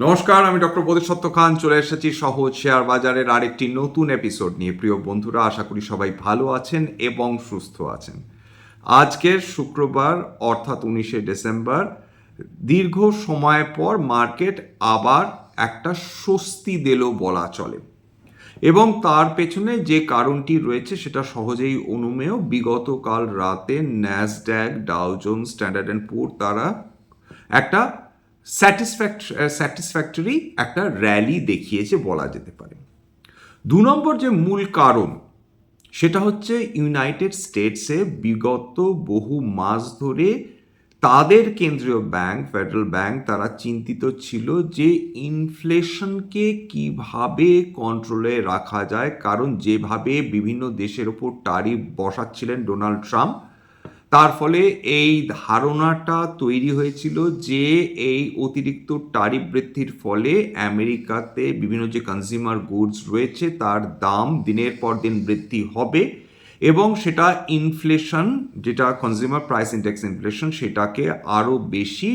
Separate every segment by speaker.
Speaker 1: নমস্কার, আমি ডক্টর বোধিসত্ত্ব খান চলে এসেছি সহজ শেয়ার বাজারের আরেকটি নতুন এপিসোড নিয়ে। প্রিয় বন্ধুরা, আশা করি সবাই ভালো আছেন এবং সুস্থ আছেন। আজকের শুক্রবার, অর্থাৎ উনিশে ডিসেম্বর, দীর্ঘ সময় পর মার্কেট আবার একটা স্বস্তি দিল বলা চলে। এবং তার পেছনে যে কারণটি রয়েছে, সেটা সহজেই অনুমেয়। বিগত কাল রাতে ন্যাসড্যাক ডাউজোন স্ট্যান্ডার্ড অ্যান্ড পুর তারা একটা স্যাটিসফ্যাক্ট স্যাটিসফ্যাক্টরি একটা র্যালি দেখিয়েছে বলা যেতে পারে। দু নম্বর যে মূল কারণ, সেটা হচ্ছে ইউনাইটেড স্টেটসে বিগত বহু মাস ধরে তাদের কেন্দ্রীয় ব্যাংক ফেডারেল ব্যাংক তারা চিন্তিত ছিল যে ইনফ্লেশনকে কীভাবে কন্ট্রোলে রাখা যায়। কারণ যেভাবে বিভিন্ন দেশের ওপর টারিফ বসাচ্ছিলেন ডোনাল্ড ট্রাম্প তার ফলে এই ধারণাটা তৈরি হয়েছিল যে এই অতিরিক্ত টারিফ বৃদ্ধির ফলে আমেরিকাতে বিভিন্ন যে কনজিউমার গুডস রয়েছে, তার দাম দিনের পর দিন বৃদ্ধি হবে এবং সেটা ইনফ্লেশন যেটা কনজিউমার প্রাইস ইন্ডেক্স ইনফ্লেশন সেটাকে আরও বেশি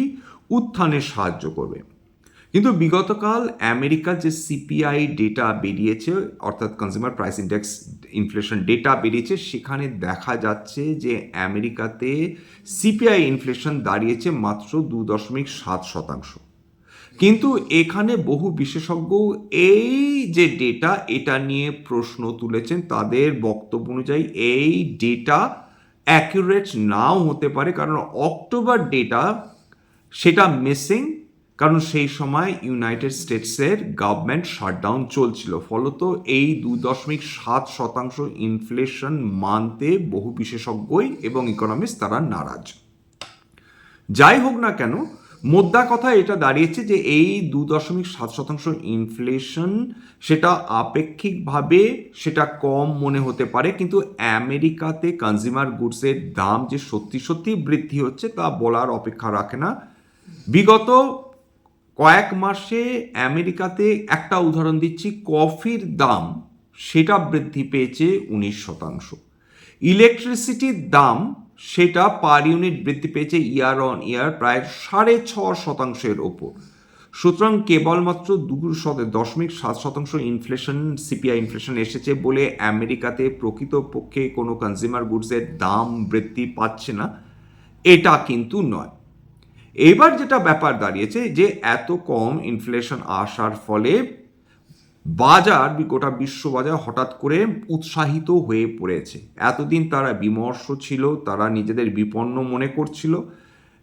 Speaker 1: উত্থানে সাহায্য করবে। কিন্তু বিগতকাল আমেরিকার যে সিপিআই ডেটা বেরিয়েছে, অর্থাৎ consumer price index inflation data বেরিয়েছে, সেখানে দেখা যাচ্ছে যে আমেরিকাতে সিপিআই ইনফ্লেশন দাঁড়িয়েছে মাত্র দু দশমিক সাত শতাংশ। কিন্তু এখানে বহু বিশেষজ্ঞ এই যে ডেটা এটা নিয়ে প্রশ্ন তুলেছেন। তাদের বক্তব্য অনুযায়ী এই ডেটা অ্যাকুরেট নাও হতে পারে, কারণ অক্টোবর ডেটা সেটা মিসিং কারণ সেই সময় ইউনাইটেড স্টেটসের গভর্নমেন্ট শাটডাউন চলছিল। ফলত এই দু দশমিক সাত শতাংশ ইনফ্লেশন মানতে বহু বিশেষজ্ঞই এবং ইকোনমিস্ট তারা নারাজ। যাই হোক না কেন, মোদ্দা কথা এটা দাঁড়িয়েছে যে এই দু দশমিক সাত শতাংশ ইনফ্লেশন সেটা আপেক্ষিকভাবে সেটা কম মনে হতে পারে, কিন্তু আমেরিকাতে কনজিউমার গুডসের দাম যে সত্যি সত্যি বৃদ্ধি হচ্ছে তা বলার অপেক্ষা রাখে না। বিগত কয়েক মাসে আমেরিকাতে একটা উদাহরণ দিচ্ছি, কফির দাম সেটা বৃদ্ধি পেয়েছে উনিশ শতাংশ। ইলেকট্রিসিটির দাম সেটা পার ইউনিট বৃদ্ধি পেয়েছে ইয়ার অন ইয়ার প্রায় সাড়ে ছ শতাংশের ওপর। সুতরাং কেবলমাত্র দু দশমিক সাত শতাংশ ইনফ্লেশন সিপিআই ইনফ্লেশন এসেছে বলে আমেরিকাতে প্রকৃতপক্ষে কোনো কনজিউমার গুডসের দাম বৃদ্ধি পাচ্ছে না, এটা কিন্তু নয়। এবার যেটা ব্যাপার দাঁড়িয়েছে যে এত কম ইনফ্লেশন আসার ফলে বাজার, গোটা বিশ্ববাজার হঠাৎ করে উৎসাহিত হয়ে পড়েছে। এতদিন তারা বিমর্ষ ছিল, তারা নিজেদের বিপন্ন মনে করছিল।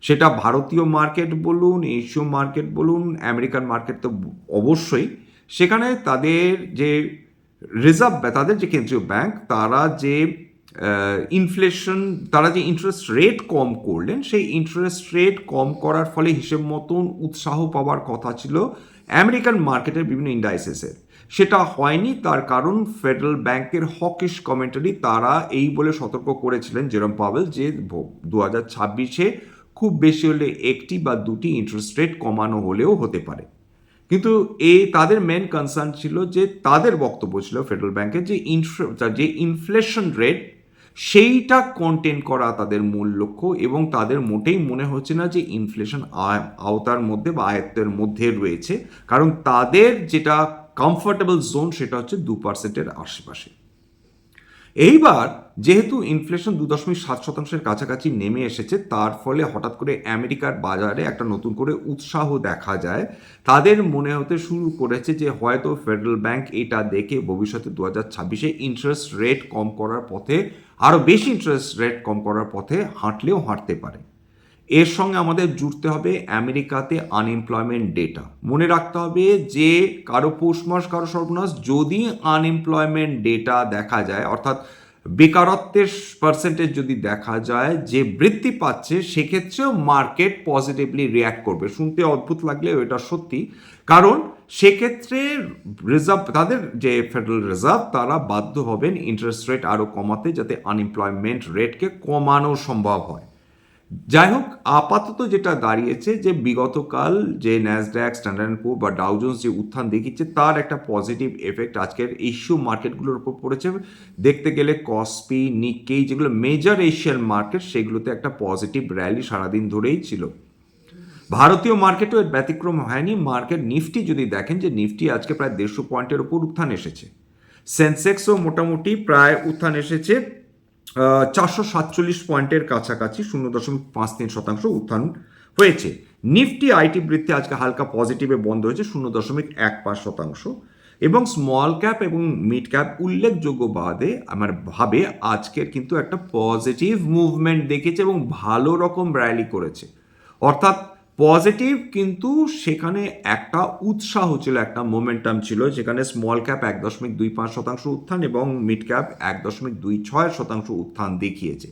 Speaker 1: সেটা ভারতীয় মার্কেট বলুন, এশীয় মার্কেট বলুন, আমেরিকান মার্কেট তো অবশ্যই। সেখানে তাদের যে রিজার্ভ তাদের যে কেন্দ্রীয় ব্যাংক, তারা যে ইনফ্লেশন তারা যে ইন্টারেস্ট রেট কম করলেন, সেই ইন্টারেস্ট রেট কম করার ফলে হিসেব মতন উৎসাহ পাওয়ার কথা ছিল আমেরিকান মার্কেটের বিভিন্ন ইন্ডাইসেসের সেটা হয়নি, তার কারণ ফেডারেল ব্যাংকের হকিশ কমেন্টারি তারা এই বলে সতর্ক করেছিলেন জেরম পাওয়েল যে দু হাজার ছাব্বিশে খুব বেশি হলে একটি বা দুটি ইন্টারেস্ট রেট কমানো হলেও হতে পারে। কিন্তু এই তাদের মেন কনসার্ন ছিল যে তাদের বক্তব্য ছিল ফেডারেল ব্যাংকের যে যে ইনফ্লেশন রেট সেইটা কন্টেন করা তাদের মূল লক্ষ্য এবং তাদের মোটেই মনে হচ্ছে না যে ইনফ্লেশন আওতার মধ্যে বা আয়ত্তের মধ্যে রয়েছে। কারণ তাদের যেটা কমফোর্টেবল জোন সেটা হচ্ছে দু পার্সেন্টের আশেপাশে। এইবার যেহেতু ইনফ্লেশন দু দশমিক সাত শতাংশের কাছাকাছি নেমে এসেছে, তার ফলে হঠাৎ করে আমেরিকার বাজারে একটা নতুন করে উৎসাহ দেখা যায়। তাদের মনে হতে শুরু করেছে যে, হয়তো ফেডারেল ব্যাংক এটা দেখে ভবিষ্যতে দু হাজার ছাব্বিশে ইন্টারেস্ট রেট কম করার পথে আরও বেশি ইন্টারেস্ট রেট কম করার পথে হাঁটলেও হাঁটতে পারে। এর সঙ্গে আমাদের জুড়তে হবে আমেরিকাতে আনএমপ্লয়মেন্ট ডেটা মনে রাখতে হবে যে, কারও পৌষ মাস, কারও সর্বনাশ, যদি আনএমপ্লয়মেন্ট ডেটা দেখা যায়, অর্থাৎ বেকারত্বের পার্সেন্টেজ যদি দেখা যায়, যে বৃদ্ধি পাচ্ছে, সেক্ষেত্রেও মার্কেট পজিটিভলি রিয়্যাক্ট করবে। শুনতে অদ্ভুত লাগলেও এটা সত্যি। কারণ সেক্ষেত্রে রিজার্ভ তাদের যে ফেডারেল রিজার্ভ তারা বাধ্য হবেন ইন্টারেস্ট রেট আরও কমাতে, যাতে আনএমপ্লয়মেন্ট রেটকে কমানো সম্ভব হয়। যাই হোক আপাতত যেটা দাঁড়িয়েছে যে বিগতকাল যে ন্যাসড্যাক স্ট্যান্ডার্ড পো বা ডাউজন্স যে উত্থান দেখিচ্ছে, তার একটা পজিটিভ এফেক্ট আজকের এশীয় মার্কেটগুলোর উপর পড়েছে। দেখতে গেলে কসপি নিকেই যেগুলো মেজর এশিয়ান মার্কেট সেগুলোতে একটা পজিটিভ র্যালি সারাদিন ধরেই ছিল। ভারতীয় মার্কেটও এর ব্যতিক্রম হয়নি। মার্কেট নিফটি যদি দেখেন যে নিফটি আজকে প্রায় দেড়শো পয়েন্টের উপর উত্থান এসেছে। সেন্সেক্সও মোটামুটি প্রায় উত্থান এসেছে। চারশো সাতচল্লিশ পয়েন্টের কাছাকাছি শূন্য দশমিক পাঁচ তিন শতাংশ উত্থান হয়েছে। নিফটি আইটি বৃত্তি আজকে হালকা পজিটিভে বন্ধ হয়েছে, শূন্য দশমিক এক পাঁচ শতাংশ। এবং স্মল ক্যাপ এবং মিড ক্যাপ উল্লেখযোগ্য বাদে আমার ভাবে আজকের কিন্তু একটা পজিটিভ মুভমেন্ট দেখেছে এবং ভালো রকম র্যালি করেছে। অর্থাৎ পজিটিভ, কিন্তু সেখানে একটা উৎসাহ ছিল, একটা মোমেন্টাম ছিল, যেখানে স্মল ক্যাপ এক দশমিক দুই পাঁচ শতাংশ উত্থান এবং মিড ক্যাপ এক দশমিক দুই ছয় শতাংশ উত্থান দেখিয়েছে।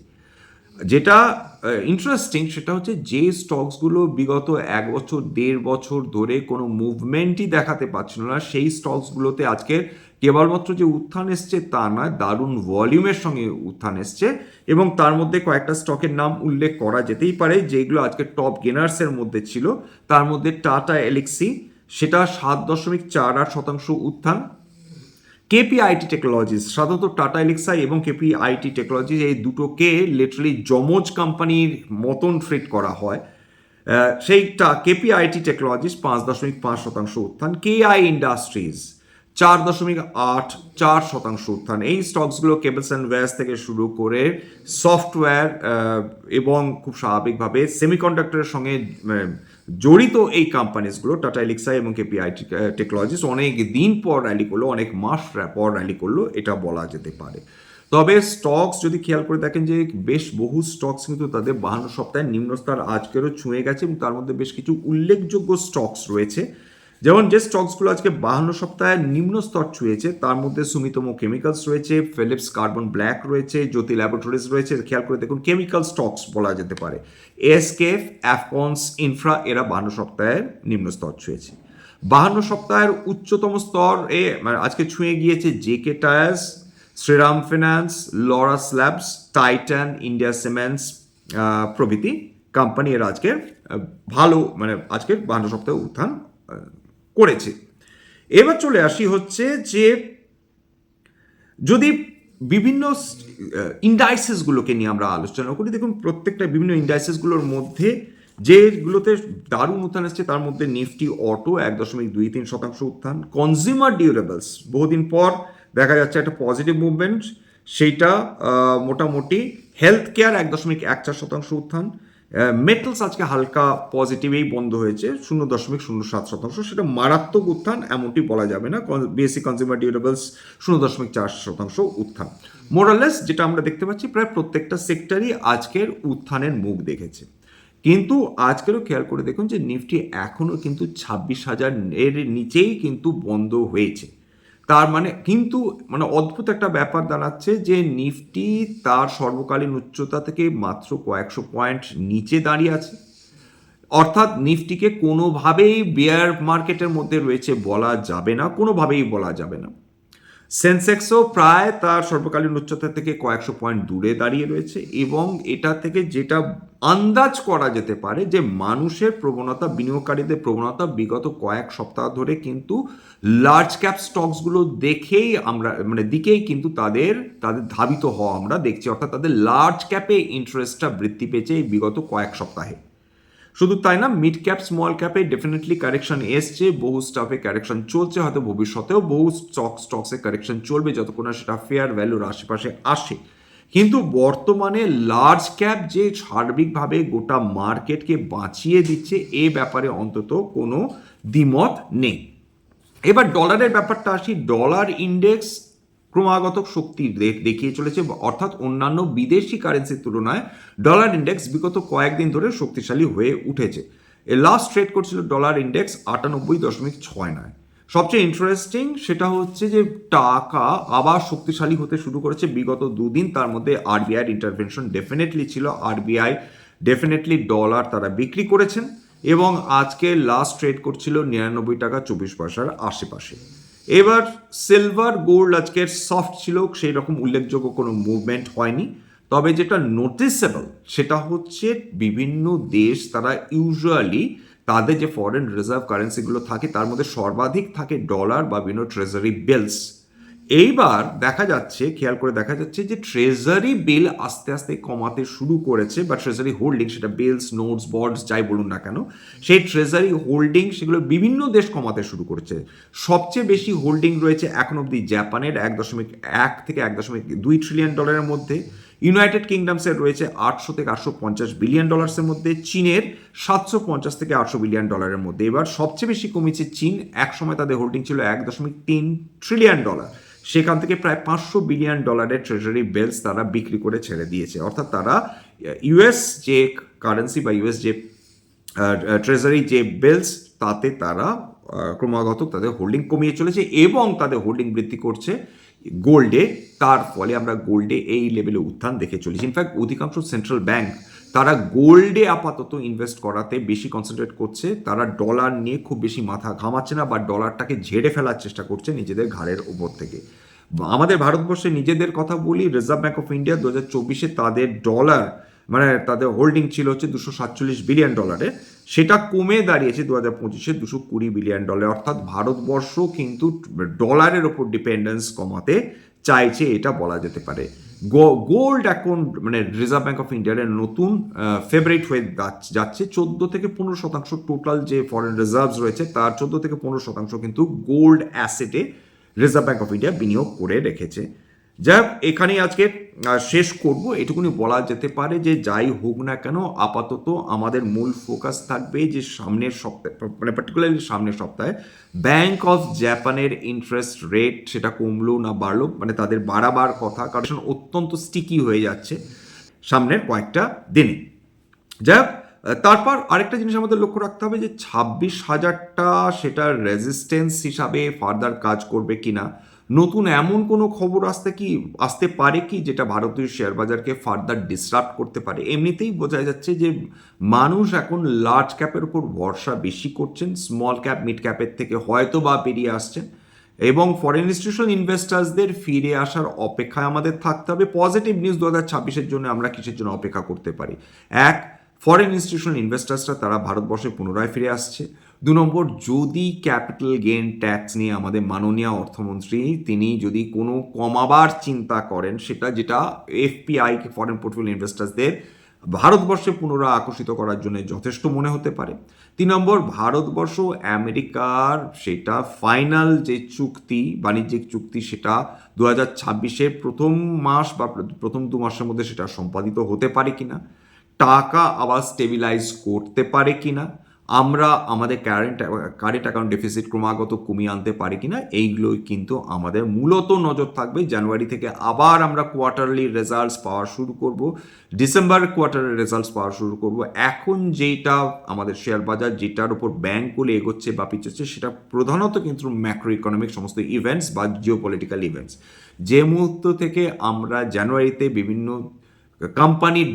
Speaker 1: যেটা ইন্টারেস্টিং সেটা হচ্ছে যে স্টকসগুলো বিগত এক বছর, দেড় বছর ধরে কোনো মুভমেন্টই দেখাতে পারছিল না, সেই স্টকসগুলোতে আজকের কেবলমাত্র যে উত্থান এসছে তা নয়, দারুণ ভলিউমের সঙ্গে উত্থান এসছে এবং তার মধ্যে কয়েকটা স্টকের নাম উল্লেখ করা যেতেই পারে, যেগুলো আজকে টপ গেনার্সের মধ্যে ছিল। তার মধ্যে টাটা এলেক্সি, সেটা সাত দশমিক চার আট শতাংশ উত্থান। কেপিআইটি টেকনোলজিস, সাধারণত টাটা এলেক্সাই এবং কেপিআইটি টেকনোলজিস, এই দুটোকে লিটারালি যমজ কোম্পানির মতন ট্রিট করা হয়। সেইটা কেপিআইটি টেকনোলজিস পাঁচ দশমিক পাঁচ শতাংশ উত্থান। কেআই ইন্ডাস্ট্রিজ চার দশমিক আট চার শতাংশ উত্থান। এই স্টকসগুলো কেবলস অ্যান্ড ওয়্যার্স থেকে শুরু করে সফটওয়্যার এবং খুব স্বাভাবিকভাবে সেমিকন্ডাক্টরের সঙ্গে জড়িত এই কোম্পানিজগুলো, টাটা এলিক্সা এবং কেপিআই টেকনোলজিস, অনেক দিন পর র্যালি করল, অনেক মাস পর র্যালি করল, এটা বলা যেতে পারে। তবে স্টকস যদি খেয়াল করে দেখেন যে বেশ বহু স্টকস কিন্তু তাদের বাহান্ন সপ্তাহের নিম্নস্তর আজকেরও ছুঁয়ে গেছে এবং তার মধ্যে বেশ কিছু উল্লেখযোগ্য স্টকস রয়েছে। যেমন যে স্টকসগুলো আজকে বাহান্ন সপ্তাহের নিম্ন স্তর ছুঁয়েছে, তার মধ্যে সুমিতম কেমিক্যালস রয়েছে ফিলিপস কার্বন ব্ল্যাক রয়েছে জ্যোতি ল্যাবরেটরিজ রয়েছে। খেয়াল করে দেখুন কেমিক্যাল স্টকস বলা যেতে পারে। এসকেফ অ্যাফকনস ইনফ্রা এরা বাহান্ন সপ্তাহের নিম্ন স্তর ছুঁয়েছে। বাহান্ন সপ্তাহের উচ্চতম স্তর এ মানে আজকে ছুঁয়ে গিয়েছে JK tyres Shriram finance Laurus labs Titan India cements প্রভৃতি কোম্পানি এর আজকে ভালো মানে আজকের বাহান্ন সপ্তাহে উত্থান করেছে। এবার চলে আসি হচ্ছে যে যদি বিভিন্ন ইন্ডাইসেসগুলোকে নিয়ে আমরা আলোচনা করি, দেখুন প্রত্যেকটা বিভিন্ন ইন্ডাইসেসগুলোর মধ্যে যেগুলোতে দারুণ উত্থান এসছে, তার মধ্যে নিফটি, অটো এক দশমিক দুই তিন শতাংশ উত্থান কনজিউমার ডিউরেবলস বহুদিন পর দেখা যাচ্ছে একটা পজিটিভ মুভমেন্ট সেইটা মোটামুটি হেলথ কেয়ার এক দশমিক এক চার শতাংশ উত্থান মেটালস আজকে হালকা পজিটিভেই বন্ধ হয়েছে, শূন্য দশমিক শূন্য সাত শতাংশ। সেটা মারাত্মক উত্থান, এমনটি বলা যাবে না। বিএসসি কনজিউমার ডিউরেবলস শূন্য দশমিক চার শতাংশ উত্থান। মোরালেস যেটা আমরা দেখতে পাচ্ছি, প্রায় প্রত্যেকটা সেক্টরই আজকের উত্থানের মুখ দেখেছে। কিন্তু আজকেরও খেয়াল করে দেখুন যে, নিফটি এখনও কিন্তু ছাব্বিশ হাজার এর নিচেই কিন্তু বন্ধ হয়েছে। তার মানে কিন্তু মানে অদ্ভুত একটা ব্যাপার দাঁড়াচ্ছে যে নিফটি তার সর্বকালীন উচ্চতা থেকে মাত্র কয়েকশো পয়েন্ট নিচে দাঁড়িয়ে আছে। অর্থাৎ নিফটিকে কোনোভাবেই বেয়ার মার্কেটের মধ্যে রয়েছে বলা যাবে না, কোনোভাবেই বলা যাবে না। সেন্সেক্সও প্রায় তার সর্বকালীন উচ্চতা থেকে কয়েকশো পয়েন্ট দূরে দাঁড়িয়ে রয়েছে এবং এটা থেকে যেটা আন্দাজ করা যেতে পারে যে মানুষের প্রবণতা, বিনিয়োগকারীদের প্রবণতা বিগত কয়েক সপ্তাহ ধরে কিন্তু লার্জ ক্যাপ স্টকসগুলো দেখেই আমরা মানে দিকেই কিন্তু তাদের তাদের ধাবিত হওয়া আমরা দেখছি। অর্থাৎ তাদের লার্জ ক্যাপে ইন্টারেস্টটা বৃদ্ধি পেয়েছে এই বিগত কয়েক সপ্তাহে। শুধু তাই না মিড ক্যাপ স্মল ক্যাপে ডেফিনেটলি কারেকশন এসছে, বহু স্টাফে কারেকশন চলছে, হয়তো ভবিষ্যতেও বহু স্টক স্টকসে কারেকশন চলবে, যতক্ষণ না সেটা ফেয়ার ভ্যালুর আশেপাশে আসে। কিন্তু বর্তমানে লার্জ ক্যাপ যে সার্বিকভাবে গোটা মার্কেটকে বাঁচিয়ে দিচ্ছে, এ ব্যাপারে অন্তত কোনো দ্বিমত নেই। এবার ডলারের ব্যাপারটা আসি। ডলার ইন্ডেক্স ক্রমাগত শক্তি দেখিয়ে চলেছে, অর্থাৎ অন্যান্য বিদেশি কারেন্সির তুলনায় ডলার ইন্ডেক্স বিগত কয়েকদিন ধরে শক্তিশালী হয়ে উঠেছে। এ লাস্ট ট্রেড করছিল ডলার ইন্ডেক্স আটানব্বই দশমিক ছয় নয়। সবচেয়ে ইন্টারেস্টিং সেটা হচ্ছে যে টাকা আবার শক্তিশালী হতে শুরু করেছে বিগত দুদিন। তার মধ্যে আরবিআইয়ের ইন্টারভেনশন ডেফিনেটলি ছিল। আরবিআই ডেফিনেটলি ডলার তারা বিক্রি করেছেন এবং আজকে লাস্ট ট্রেড করছিল নিরানব্বই টাকা চব্বিশ পয়সার আশেপাশে। এবার সিলভার গোল্ড আজকের সফট ছিল, সেই রকম উল্লেখযোগ্য কোনো মুভমেন্ট হয়নি। তবে যেটা নোটিসেবল সেটা হচ্ছে বিভিন্ন দেশ তারা ইউজুয়ালি তাদের যে ফরেন রিজার্ভ কারেন্সিগুলো থাকে, তার মধ্যে সর্বাধিক থাকে ডলার বা বিভিন্ন ট্রেজারি বিলস এইবার দেখা যাচ্ছে, খেয়াল করে দেখা যাচ্ছে যে ট্রেজারি বিল আস্তে আস্তে কমাতে শুরু করেছে বা ট্রেজারি হোল্ডিং সেটা বিলস নোটস বন্ডস যাই বলুন না কেন, সেই ট্রেজারি হোল্ডিং সেগুলো বিভিন্ন দেশ কমাতে শুরু করেছে। সবচেয়ে বেশি হোল্ডিং রয়েছে এখন অবধি জাপানের এক দশমিক এক থেকে এক দশমিক দুই ট্রিলিয়ন ডলারের মধ্যে। ইউনাইটেড কিংডমসের রয়েছে আটশো থেকে আটশো পঞ্চাশ বিলিয়ন ডলার্সের মধ্যে, চীনের সাতশো পঞ্চাশ থেকে আটশো বিলিয়ন ডলারের মধ্যে। এবার সবচেয়ে বেশি কমেছে চীন এক সময় তাদের হোল্ডিং ছিল এক দশমিক তিন ট্রিলিয়ন ডলার সেখান থেকে প্রায় পাঁচশো বিলিয়ন ডলারের ট্রেজারি বেলস তারা বিক্রি করে ছেড়ে দিয়েছে। অর্থাৎ তারা ইউএস যে কারেন্সি বা ইউএস যে ট্রেজারি যে বেলস তাতে তারা ক্রমাগত তাদের হোল্ডিং কমিয়ে চলেছে এবং তাদের হোল্ডিং বৃদ্ধি করছে গোল্ডে তার ফলে আমরা গোল্ডে এই লেভেলে উত্থান দেখে চলেছি। ইনফ্যাক্ট অধিকাংশ সেন্ট্রাল ব্যাংক তারা গোল্ডে আপাতত ইনভেস্ট করাতে বেশি কনসেন্ট্রেট করছে। তারা ডলার নিয়ে খুব বেশি মাথা ঘামাচ্ছে না বা ডলারটাকে ঝেড়ে ফেলার চেষ্টা করছে নিজেদের ঘাড়ের উপর থেকে। আমাদের ভারতবর্ষে নিজেদের কথা বলি রিজার্ভ ব্যাঙ্ক অফ ইন্ডিয়া দু হাজার চব্বিশে তাদের ডলার মানে তাদের হোল্ডিং ছিল হচ্ছে দুশো সাতচল্লিশ বিলিয়ন ডলারে সেটা কমে দাঁড়িয়েছে দু হাজার পঁচিশে দুশো কুড়ি বিলিয়ন ডলার অর্থাৎ ভারতবর্ষ কিন্তু ডলারের ওপর ডিপেন্ডেন্স কমাতে চাইছে, এটা বলা যেতে পারে। গোল্ড এখন মানে রিজার্ভ ব্যাঙ্ক অফ ইন্ডিয়ার নতুন ফেভারিট হয়ে যাচ- যাচ্ছে। চোদ্দ থেকে পনেরো শতাংশ টোটাল যে ফরেন রিজার্ভস রয়েছে, তার চোদ্দ থেকে পনেরো শতাংশ কিন্তু গোল্ড অ্যাসেটে রিজার্ভ ব্যাঙ্ক অফ ইন্ডিয়া বিনিয়োগ করে রেখেছে। যাই হোক, এখানেই আজকে শেষ করব। এটুকুনি বলা যেতে পারে যে, যাই হোক না কেন, আপাতত আমাদের মূল ফোকাস থাকবে যে, সামনের সপ্তাহে মানে পার্টিকুলারলি সামনের সপ্তাহে ব্যাংক অফ জাপানের ইন্টারেস্ট রেট সেটা কমলো না বাড়লো মানে তাদের বাড়াবার কথা, কারণ অত্যন্ত স্টিকি হয়ে যাচ্ছে সামনের কয়েকটা দিনে। যাই হোক তারপর আরেকটা জিনিস আমাদের লক্ষ্য রাখতে হবে যে, ছাব্বিশ হাজারটা সেটা রেজিস্ট্যান্স হিসাবে ফার্দার কাজ করবে কিনা। নতুন এমন কোনো খবর আসতে কি, আসতে পারে কি যেটা ভারতীয় শেয়ার বাজারকে ফার্দার ডিসরাপ্ট করতে পারে? এমনিতেই বোঝা যাচ্ছে যে মানুষ এখন লার্জ ক্যাপের উপর ভরসা বেশি করছেন স্মল ক্যাপ মিড ক্যাপের থেকে হয়তো বা বেরিয়ে আসছেন এবং ফরেন ইনস্টিটিউশন ইনভেস্টার্সদের ফিরে আসার অপেক্ষায় আমাদের থাকতে হবে। পজিটিভ নিউজ দু হাজার ছাব্বিশের জন্য আমরা কিসের জন্য অপেক্ষা করতে পারি? এক ফরেন ইনস্টিটিউশন ইনভেস্টার্সরা তারা ভারতবর্ষে পুনরায় ফিরে আসছে। দু নম্বর, যদি ক্যাপিটাল গেইন ট্যাক্স নিয়ে আমাদের মাননীয় অর্থমন্ত্রী তিনি যদি কোনো কমাবার চিন্তা করেন, সেটা যেটা এফপিআই ফরেন পোর্টফোলিও ইনভেস্টার্সদের ভারতবর্ষে পুনরায় আকর্ষিত করার জন্য যথেষ্ট মনে হতে পারে। তিন নম্বর, ভারতবর্ষ আমেরিকার সেটা ফাইনাল যে চুক্তি, বাণিজ্যিক চুক্তি, সেটা দু হাজার ছাব্বিশের প্রথম মাস বা প্রথম দু মাসের মধ্যে সেটা সম্পাদিত হতে পারে কিনা, টাকা আবার স্টেবিলাইজ করতে পারে কিনা আমরা আমাদের কারেন্ট কারেন্ট অ্যাকাউন্ট ডেফিসিট ক্রমাগত কমিয়ে আনতে পারি কিনা, এইগুলোই কিন্তু আমাদের মূলত নজর থাকবে। জানুয়ারি থেকে আবার আমরা কোয়ার্টারলি রেজাল্টস পাওয়া শুরু করব। ডিসেম্বর কোয়ার্টারের রেজাল্টস পাওয়া শুরু করব। এখন যেটা আমাদের শেয়ার বাজার, যেটার উপর ব্যাংকগুলো এগোচ্ছে বা পিছোচ্ছে, সেটা প্রধানত কিন্তু ম্যাক্রো ইকোনমিক সমস্ত ইভেন্টস বা জিও পলিটিক্যাল ইভেন্টস যে মুহূর্ত থেকে আমরা জানুয়ারিতে বিভিন্ন কোম্পানির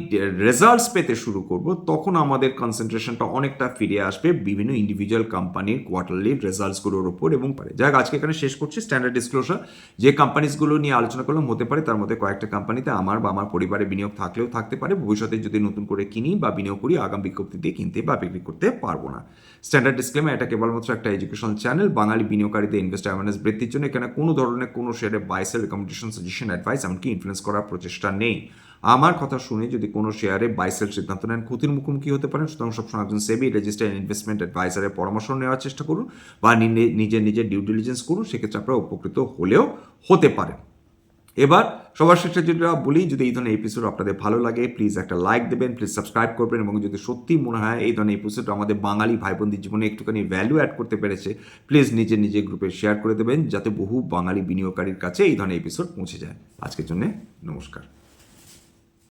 Speaker 1: রেজাল্টস পেতে শুরু করব, তখন আমাদের কনসেন্ট্রেশনটা অনেকটা ফিরে আসবে বিভিন্ন ইন্ডিভিজুয়াল কোম্পানির কোয়ার্টারলি রেজাল্টসগুলোর ওপর এবং পারে। যাক, আজকে এখানে শেষ করছি। স্ট্যান্ডার্ড ডিসক্লোজার যে কোম্পানিসগুলো নিয়ে আলোচনা করলাম, হতে পারে তার মধ্যে কয়েকটা কোম্পানিতে আমার বা আমার পরিবারে বিনিয়োগ থাকলেও থাকতে পারে। ভবিষ্যতে যদি নতুন করে কিনি বা বিনিয়োগ করি, আগাম বিজ্ঞপ্তি দিয়ে কিনতে বা বিক্রি করতে পারব না। স্ট্যান্ডার্ড ডিসক্লেমার এটা কেবলমাত্র একটা এডুকেশনাল চ্যানেল বাঙালি বিনিয়োগকারীদের ইনভেস্ট অ্যাওয়ারনেস বৃদ্ধির জন্য এখানে কোনো ধরনের কোনো শেয়ারে buy sell recommendation suggestion advice এমনকি ইনফ্লুয়েন্স করার প্রচেষ্টা নেই। আমার কথা শুনে যদি কোনো শেয়ারে বাইসেল সিদ্ধান্ত নেন, ক্ষতির মুখোমুখি হতে পারেন। সুতরাং সবসময় একজন সেবি রেজিস্টার্ড ইনভেস্টমেন্ট অ্যাডভাইসারের পরামর্শ নেওয়ার চেষ্টা করুন বা নিজে- নিজের ডিউ ডিলিজেন্স করুন। সেক্ষেত্রে আপনারা উপকৃত হলেও হতে পারেন। এবার সবার শেষে যেটা বলি, যদি এই ধরনের এপিসোড আপনাদের ভালো লাগে প্লিজ একটা লাইক দেবেন প্লিজ সাবস্ক্রাইব করবেন এবং যদি সত্যি মনে হয় এই ধরনের এপিসোড আমাদের বাঙালি ভাই বোনদের জীবনে একটুখানি ভ্যালু অ্যাড করতে পেরেছে প্লিজ নিজের নিজের গ্রুপে শেয়ার করে দেবেন যাতে বহু বাঙালি বিনিয়োগকারীর কাছে এই ধরনের এপিসোড পৌঁছে যায়। আজকের জন্য নমস্কার।